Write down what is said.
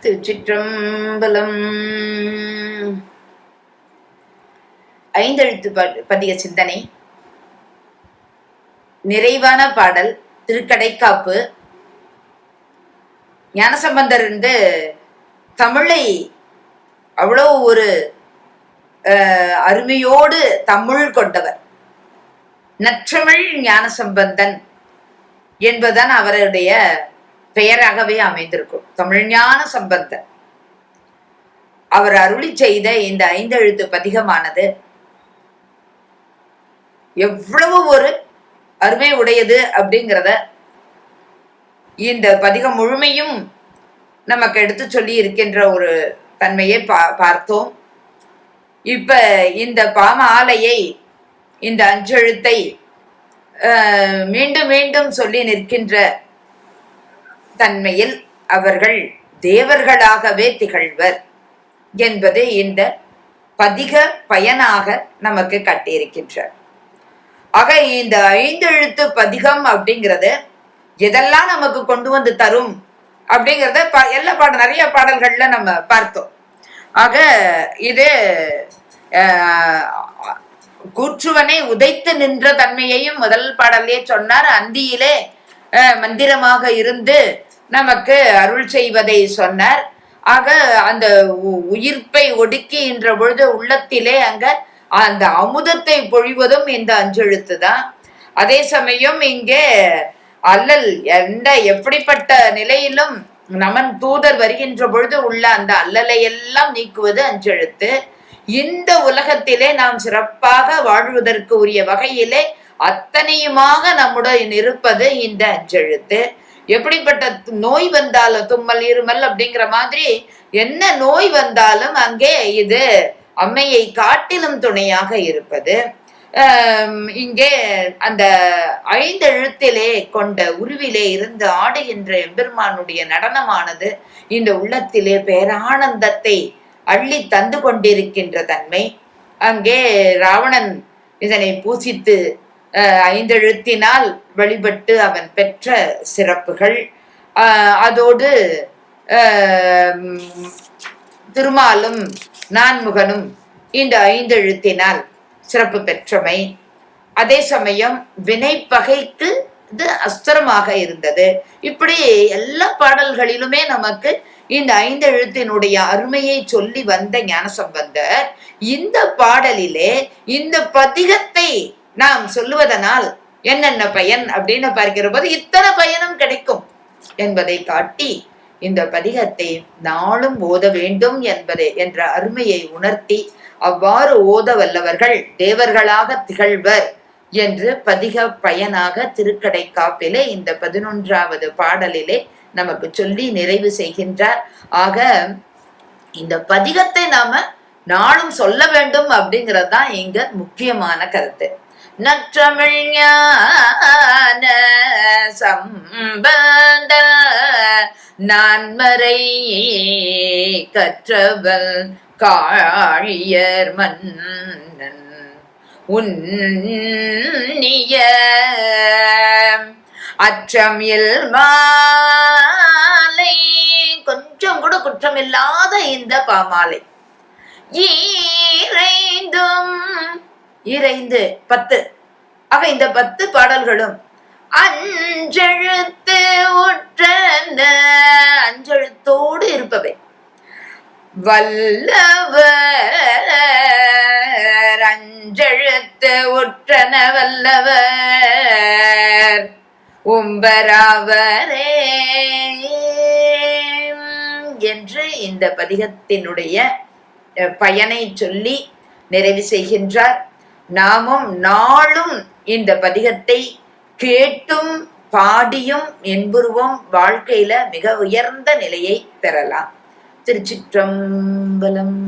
திருச்சிற்றம்பலம். ஐந்தெழுத்து ப- பதிக சிந்தனை. நிறைவான பாடல் திருக்கடைக்காப்பு. ஞானசம்பந்தர் வந்து தமிழை அவ்வளோ ஒரு அஹ், அருமையோடு தமிழ் கொண்டவர். நற்றமிழ் ஞானசம்பந்தன் என்பதுதான் அவருடைய பெயராகவே அமைந்திருக்கும். தமிழ்ஞான சம்பந்தன் அவர் அருளி செய்த இந்த ஐந்தெழுத்து பதிகமானது எவ்வளவு ஒரு அருமை உடையது அப்படிங்கிறத இந்த பதிகம் முழுமையும் நமக்கு எடுத்து சொல்லி இருக்கின்ற ஒரு தன்மையை பா பார்த்தோம். இப்ப இந்த பாம ஆலையை இந்த அஞ்செழுத்தை அஹ், மீண்டும் மீண்டும் சொல்லி நிற்கின்ற தன்மையில் அவர்கள் தேவர்களாகவே திகழ்வர் என்பது இந்த பதிக பயனாக நமக்கு கட்டியிருக்கின்றார். ஆக இந்த ஐந்தெழுத்து பதிகம் அப்படிங்கிறது எதெல்லாம் நமக்கு கொண்டு வந்து தரும் அப்படிங்கிறத ப எல்லா பாடல் நிறைய பாடல்கள்ல நம்ம பார்த்தோம். ஆக இது கூற்றுவனை உதைத்து நின்ற தன்மையையும் முதல் பாடலே சொன்னார். அந்தியிலே மந்திரமாக இருந்து நமக்கு அருள் செய்வதை சொன்னார். ஆக அந்த உ- உயிர்ப்பை ஒடுக்கின்ற பொழுது உள்ளத்திலே அங்க அந்த அமுதத்தை பொழிவதும் இந்த அஞ்செழுத்து தான். அதே சமயம் இங்கே அல்லல் எந்த எப்படிப்பட்ட நிலையிலும் நமன் தூதர் வருகின்ற பொழுது உள்ள அந்த அல்லலை எல்லாம் நீக்குவது அஞ்செழுத்து. இந்த உலகத்திலே நாம் சிறப்பாக வாழ்வதற்கு உரிய வகையிலே அத்தனையுமாக நம்முடன் இருப்பது இந்த அஞ்செழுத்து. எப்படிப்பட்ட நோய் வந்தாலும் தும்மல் இருமல் அப்படிங்கிற மாதிரி என்ன நோய் வந்தாலும் அங்கே இது அம்மையை காட்டிலும் துணையாக இருப்பது. இங்கே அந்த ஐந்தெழுத்திலே கொண்ட உருவிலே இருந்து ஆடுகின்ற எம்பெருமானுடைய நடனமானது இந்த உள்ளத்திலே பேரானந்தத்தை அள்ளி தந்து கொண்டிருக்கின்ற தன்மை. அங்கே ராவணன் இதனை பூசித்து ஐந்தெழுத்தினால் வழிபட்டு அவன் பெற்ற சிறப்புகள். அதோடு திருமாலும் நான்முகனும் இந்த ஐந்தெழுத்தினால் சிறப்பு பெற்றமை. அதே சமயம் வினை பகைக்கு இது அஸ்திரமாக இருந்தது. இப்படி எல்லா பாடல்களிலுமே நமக்கு இந்த ஐந்தெழுத்தினுடைய அருமையை சொல்லி வந்த ஞானசம்பந்தர் இந்த பாடலிலே இந்த பதிகத்தை நாம் சொல்லுவதனால் என்னென்ன பயன் அப்படின்னு பார்க்கிற போது இத்தனை பயனும் கிடைக்கும் என்பதை காட்டி இந்த பதிகத்தை நாளும் ஓத வேண்டும் என்பதை என்ற அருமையை உணர்த்தி அவ்வாறு ஓத வல்லவர்கள் தேவர்களாக திகழ்வர் என்று பதிக பயனாக திருக்கடை காப்பிலே இந்த பதினொன்றாவது பாடலிலே நமக்கு சொல்லி நிறைவு செய்கின்றார். ஆக இந்த பதிகத்தை நாம நாளும் சொல்ல வேண்டும் அப்படிங்கிறது தான் இங்க முக்கியமான கருத்து. நற்றமிழ் ஞான சம்பந்த நான்மறை கற்றவள் காழியர் மன்னன் உன்னிய அற்றம் மாலை. கொஞ்சம் கூட குற்றமில்லாத இந்த பாமாலை. ஈரைந்தும் இறைந்து பத்து. ஆக இந்த பத்து பாடல்களும் அஞ்செழுத்து உற்றன அஞ்செழுத்தோடு இருப்பவை. வல்லவர் அஞ்செழுத்து உற்றன வல்லவர். உம்பராவரே. என்று இந்த பதிகத்தினுடைய பயனை சொல்லி நிறைவு செய்கின்றார். நாமும் நாளும் இந்த பதிகத்தை கேட்டும் பாடியும் என்புருவம் வாழ்க்கையில மிக உயர்ந்த நிலையை பெறலாம். திருச்சிற்றம்பலம்